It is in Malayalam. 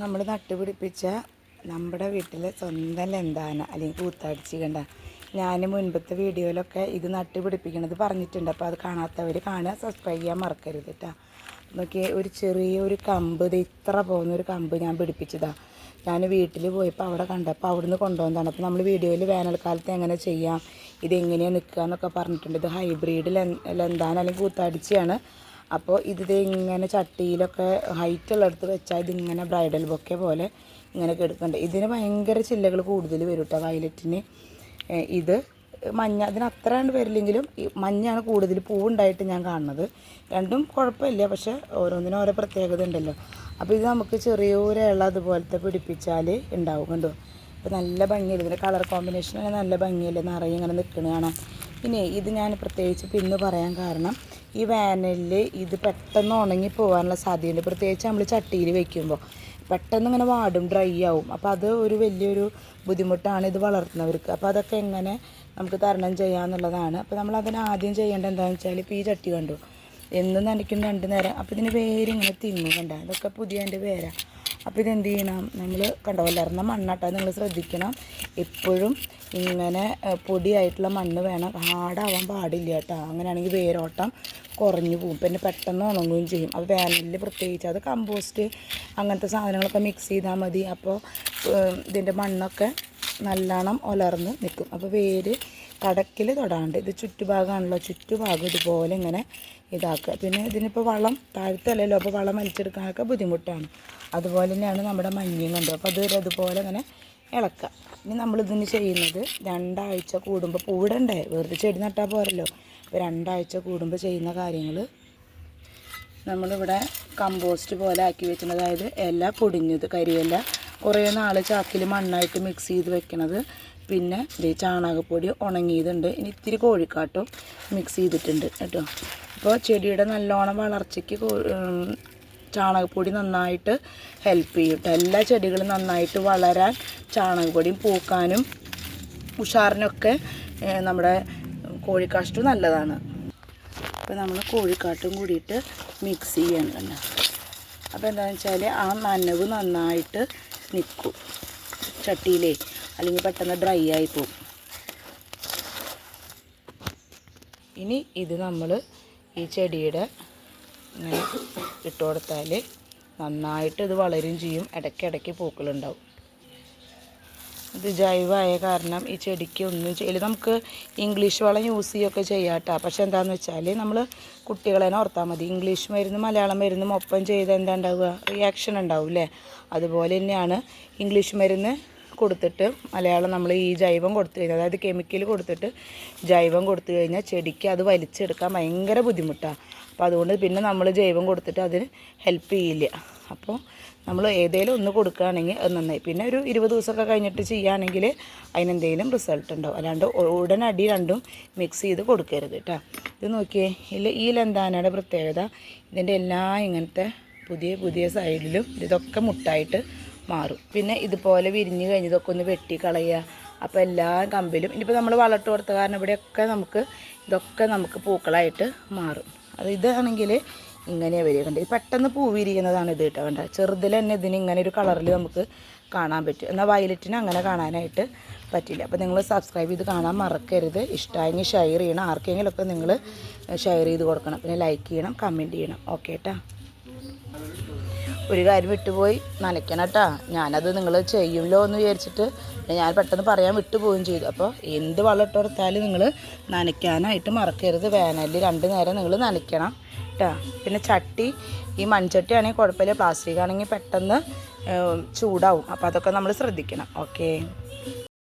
നമ്മൾ നട്ടുപിടിപ്പിച്ച നമ്മുടെ വീട്ടിലെ സ്വന്തം ലെന്താന അല്ലെങ്കിൽ കൂത്തടിച്ച് കണ്ട. ഞാൻ മുൻപത്തെ വീഡിയോയിലൊക്കെ ഇത് നട്ടുപിടിപ്പിക്കണത് പറഞ്ഞിട്ടുണ്ട്. അപ്പോൾ അത് കാണാത്തവർ കാണുക സബ്സ്ക്രൈബ് ചെയ്യാൻ മറക്കരുത് കേട്ടോ നോക്കിയേ ഒരു ചെറിയൊരു കമ്പ് ഇത് ഇത്ര പോകുന്ന ഒരു കമ്പ് ഞാൻ പിടിപ്പിച്ചതാണ് ഞാൻ വീട്ടിൽ പോയപ്പോൾ അവിടെ കണ്ടപ്പോൾ അവിടുന്ന് കൊണ്ടുവന്നതാണ്. അപ്പോൾ നമ്മൾ വീഡിയോയിൽ വേനൽക്കാലത്ത് എങ്ങനെ ചെയ്യാം ഇതെങ്ങനെയാണ് നിൽക്കുക എന്നൊക്കെ പറഞ്ഞിട്ടുണ്ട്. ഇത് ഹൈബ്രിഡ് ലെന്താന അല്ലെങ്കിൽ കൂത്തടിച്ചാണ് അപ്പോൾ ഇത് ഇങ്ങനെ ചട്ടിയിലൊക്കെ ഹൈറ്റ് ഉള്ളിടത്ത് വെച്ചാൽ ഇതിങ്ങനെ ബ്രൈഡൽ ബൊക്കെ പോലെ ഇങ്ങനെ കെടുക്കുന്നുണ്ട് ഇതിന് ഭയങ്കര ചില്ലകൾ കൂടുതൽ വരും കേട്ടോ വയലറ്റിന് ഇത് മഞ്ഞ അതിന് അത്ര കണ്ട് വരില്ലെങ്കിലും ഈ മഞ്ഞാണ് കൂടുതൽ പൂവുണ്ടായിട്ട് ഞാൻ കാണുന്നത്. രണ്ടും കുഴപ്പമില്ല പക്ഷെ ഓരോന്നിനും ഓരോ പ്രത്യേകത ഉണ്ടല്ലോ. അപ്പോൾ ഇത് നമുക്ക് ചെറിയൊരു ഇള അതുപോലത്തെ പിടിപ്പിച്ചാൽ ഉണ്ടാവും കണ്ടോ? അപ്പോൾ നല്ല ഭംഗിയില്ല? ഇതിന്റെ കളർ കോമ്പിനേഷൻ നല്ല ഭംഗിയില്ല? നിറയെ ഇങ്ങനെ നിൽക്കണ കാണാൻ. പിന്നെ ഇത് ഞാൻ പ്രത്യേകിച്ച് പിന്നെ പറയാൻ കാരണം ഈ വേനലിൽ ഇത് പെട്ടെന്ന് ഉണങ്ങി പോകാനുള്ള സാധ്യതയുണ്ട്. പ്രത്യേകിച്ച് നമ്മൾ ചട്ടിയിൽ വെക്കുമ്പോൾ പെട്ടെന്ന് ഇങ്ങനെ വാടും ഡ്രൈ ആവും. അപ്പോൾ അത് ഒരു വലിയൊരു ബുദ്ധിമുട്ടാണ് ഇത് വളർത്തുന്നവർക്ക്. അപ്പോൾ അതൊക്കെ എങ്ങനെ നമുക്ക് തരണം ചെയ്യാമെന്നുള്ളതാണ് അപ്പോൾ നമ്മൾ അതിന് ആദ്യം ചെയ്യേണ്ടത് എന്താണെന്ന് വെച്ചാൽ ഇപ്പോൾ ഈ ചട്ടി കണ്ടു? എന്നും നനയ്ക്കും രണ്ട് നേരം. അപ്പോൾ ഇതിന് വേര് ഇങ്ങനെ തിങ്ങും കണ്ട. ഇതൊക്കെ പുതിയ എന്റെ വേരാ അപ്പോൾ ഇതെന്ത് ചെയ്യണം? നമ്മൾ കണ്ടോ? വളർന്ന മണ്ണാട്ടാൻ നിങ്ങൾ ശ്രദ്ധിക്കണം. എപ്പോഴും ഇങ്ങനെ പൊടിയായിട്ടുള്ള മണ്ണ് വേണം. ഹാർഡാവാൻ പാടില്ല കേട്ടോ. അങ്ങനെയാണെങ്കിൽ വേരോട്ടം കുറഞ്ഞു പോകും. പിന്നെ പെട്ടെന്ന് ഉണങ്ങുകയും ചെയ്യും. അപ്പോൾ വേനലിൽ പ്രത്യേകിച്ച് അത് കമ്പോസ്റ്റ് അങ്ങനത്തെ സാധനങ്ങളൊക്കെ മിക്സ് ചെയ്താൽ മതി. അപ്പോൾ ഇതിന്റെ മണ്ണൊക്കെ നല്ലോണം ഉലർന്ന് നിൽക്കും. അപ്പോൾ വേര് കടക്കിൽ തൊടാണ്ട് ഇത് ചുറ്റുഭാഗമാണല്ലോ ചുറ്റുഭാഗം ഇതുപോലെ ഇങ്ങനെ ഇതാക്കുക. പിന്നെ ഇതിനിപ്പോൾ വളം താഴ്ത്തല്ലല്ലോ അപ്പോൾ വളം വലിച്ചെടുക്കാനൊക്കെ ബുദ്ധിമുട്ടാണ്. അതുപോലെ തന്നെയാണ് നമ്മുടെ മഞ്ഞയും കണ്ടോ. അപ്പോൾ അത് അതുപോലെ ഇങ്ങനെ ഇളക്കുക. ഇനി നമ്മളിതിന് ചെയ്യുന്നത് രണ്ടാഴ്ച കൂടുമ്പോൾ പൂവിടണ്ടേ? വെറുതെ ചെടി നട്ടാൽ പോരല്ലോ. അപ്പോൾ രണ്ടാഴ്ച കൂടുമ്പോൾ ചെയ്യുന്ന കാര്യങ്ങൾ നമ്മളിവിടെ കമ്പോസ്റ്റ് പോലെ ആക്കി വെക്കുന്നത്. അതായത് ഇല പൊടിഞ്ഞത് കരിയില. കുറേ നാൾ ചാക്കിൽ മണ്ണായിട്ട് മിക്സ് ചെയ്ത് വെക്കണത്. പിന്നെ ദേ ചാണകപ്പൊടി ഉണങ്ങിയതുണ്ട്. ഇനി ഇത്തിരി കോഴിക്കാട്ടും മിക്സ് ചെയ്തിട്ടുണ്ട് കേട്ടോ. അപ്പോൾ ചെടിയുടെ നല്ലോണം വളർച്ചയ്ക്ക് ചാണകപ്പൊടി നന്നായിട്ട് ഹെൽപ്പ് ചെയ്യും. എല്ലാ ചെടികളും നന്നായിട്ട് വളരാൻ ചാണകപ്പൊടിയും പൂക്കാനും ഉഷാറിനൊക്കെ നമ്മുടെ കോഴിക്കാഷ്ട നല്ലതാണ്. അപ്പോൾ നമ്മൾ കോഴിക്കാട്ടും കൂടിയിട്ട് മിക്സ് ചെയ്യാണ് തന്നെ അപ്പോൾ എന്താണെന്ന് വെച്ചാൽ ആ നനവ് നന്നായിട്ട് നിൽക്കും ചട്ടിയിലേ അല്ലെങ്കിൽ പെട്ടെന്ന് ഡ്രൈ ആയി പോകും. ഇനി ഇത് നമ്മൾ ഈ ചെടിയുടെ ഇങ്ങനെ ഇട്ട് കൊടുത്താൽ നന്നായിട്ട് ഇത് വളരും ചെയ്യും. ഇടയ്ക്കിടയ്ക്ക് പൂക്കളുണ്ടാവും. ഇത് ജൈവമായ കാരണം ഈ ചെടിക്ക് ഒന്നും ചെയ്യില്ല നമുക്ക് ഇംഗ്ലീഷ് വളം യൂസ് ചെയ്യുകയൊക്കെ ചെയ്യാം കേട്ടോ പക്ഷെ എന്താണെന്ന് വെച്ചാൽ നമ്മൾ കുട്ടികളെ ഓർത്താൽ മതി. ഇംഗ്ലീഷ് മരുന്നും മലയാളം മരുന്നും ഒപ്പം ചെയ്ത് എന്താ ഉണ്ടാവുക റിയാക്ഷൻ ഉണ്ടാവും അല്ലേ അതുപോലെ തന്നെയാണ് ഇംഗ്ലീഷ് മരുന്ന് കൊടുത്തിട്ട് മലയാളം നമ്മൾ ഈ ജൈവം കൊടുത്തു കഴിഞ്ഞാൽ അതായത് കെമിക്കൽ കൊടുത്തിട്ട് ജൈവം കൊടുത്തു കഴിഞ്ഞാൽ ചെടിക്ക് അത് വലിച്ചെടുക്കാൻ ഭയങ്കര ബുദ്ധിമുട്ടാണ് അപ്പോൾ അതുകൊണ്ട് പിന്നെ നമ്മൾ ജൈവം കൊടുത്തിട്ട് അതിന് ഹെൽപ്പ് ചെയ്യില്ല. അപ്പോൾ നമ്മൾ ഏതെങ്കിലും ഒന്ന് കൊടുക്കുകയാണെങ്കിൽ അത് നന്നായി. പിന്നെ ഒരു ഇരുപത് ദിവസമൊക്കെ കഴിഞ്ഞിട്ട് ചെയ്യുകയാണെങ്കിൽ അതിനെന്തെങ്കിലും റിസൾട്ട് ഉണ്ടോ അല്ലാണ്ട് ഉടനടി രണ്ടും മിക്സ് ചെയ്ത് കൊടുക്കരുത് കേട്ടോ ഇത് നോക്കിയേ ഇല്ല ഈ ലന്താനയുടെ പ്രത്യേകത ഇതിന്റെ എല്ലാ ഇങ്ങനത്തെ പുതിയ പുതിയ സൈഡിലും ഇതൊക്കെ മുട്ടായിട്ട് മാറും. പിന്നെ ഇതുപോലെ വിരിഞ്ഞ് കഴിഞ്ഞതൊക്കെ ഒന്ന് വെട്ടി കളയുക. അപ്പോൾ എല്ലാ കമ്പിലും ഇനിയിപ്പോൾ നമ്മൾ വളർട്ട് കൊടുത്ത കാരണം ഇവിടെയൊക്കെ നമുക്ക് ഇതൊക്കെ നമുക്ക് പൂക്കളായിട്ട് മാറും. അത് ഇതാണെങ്കിൽ ഇങ്ങനെ വരിക. കണ്ട്? ഇത് പെട്ടെന്ന് പൂ വിരിയുന്നതാണ് ഇത് കേട്ടോ. കണ്ട? ചെറുതിൽ തന്നെ ഇതിന് ഇങ്ങനെ ഒരു കളറിൽ നമുക്ക് കാണാൻ പറ്റും. എന്നാൽ വയലറ്റിന് അങ്ങനെ കാണാനായിട്ട് പറ്റില്ല. അപ്പോൾ നിങ്ങൾ സബ്സ്ക്രൈബ് ചെയ്ത് കാണാൻ മറക്കരുത്. ഇഷ്ടമായെങ്കിൽ ഷെയർ ചെയ്യണം. ആർക്കെങ്കിലുമൊക്കെ നിങ്ങൾ ഷെയർ ചെയ്ത് കൊടുക്കണം. പിന്നെ ലൈക്ക് ചെയ്യണം കമന്റ് ചെയ്യണം. ഓക്കെ കേട്ടോ ഒരു കാര്യം വിട്ടുപോയി. നനയ്ക്കണം കേട്ടാ ഞാനത് നിങ്ങൾ ചെയ്യുമല്ലോ എന്ന് വിചാരിച്ചിട്ട് ഞാൻ പെട്ടെന്ന് പറയാൻ വിട്ടുപോവുകയും ചെയ്തു. അപ്പോൾ എന്ത് വളം ഇട്ട് കൊടുത്താലും നിങ്ങൾ നനയ്ക്കാനായിട്ട് മറക്കരുത്. വേനലിൽ രണ്ട് നേരം നിങ്ങൾ നനയ്ക്കണം കേട്ടോ പിന്നെ ചട്ടി ഈ മൺചട്ടി ആണെങ്കിൽ കുഴപ്പമില്ല. പ്ലാസ്റ്റിക് ആണെങ്കിൽ പെട്ടെന്ന് ചൂടാവും. അപ്പോൾ അതൊക്കെ നമ്മൾ ശ്രദ്ധിക്കണം. ഓക്കേ.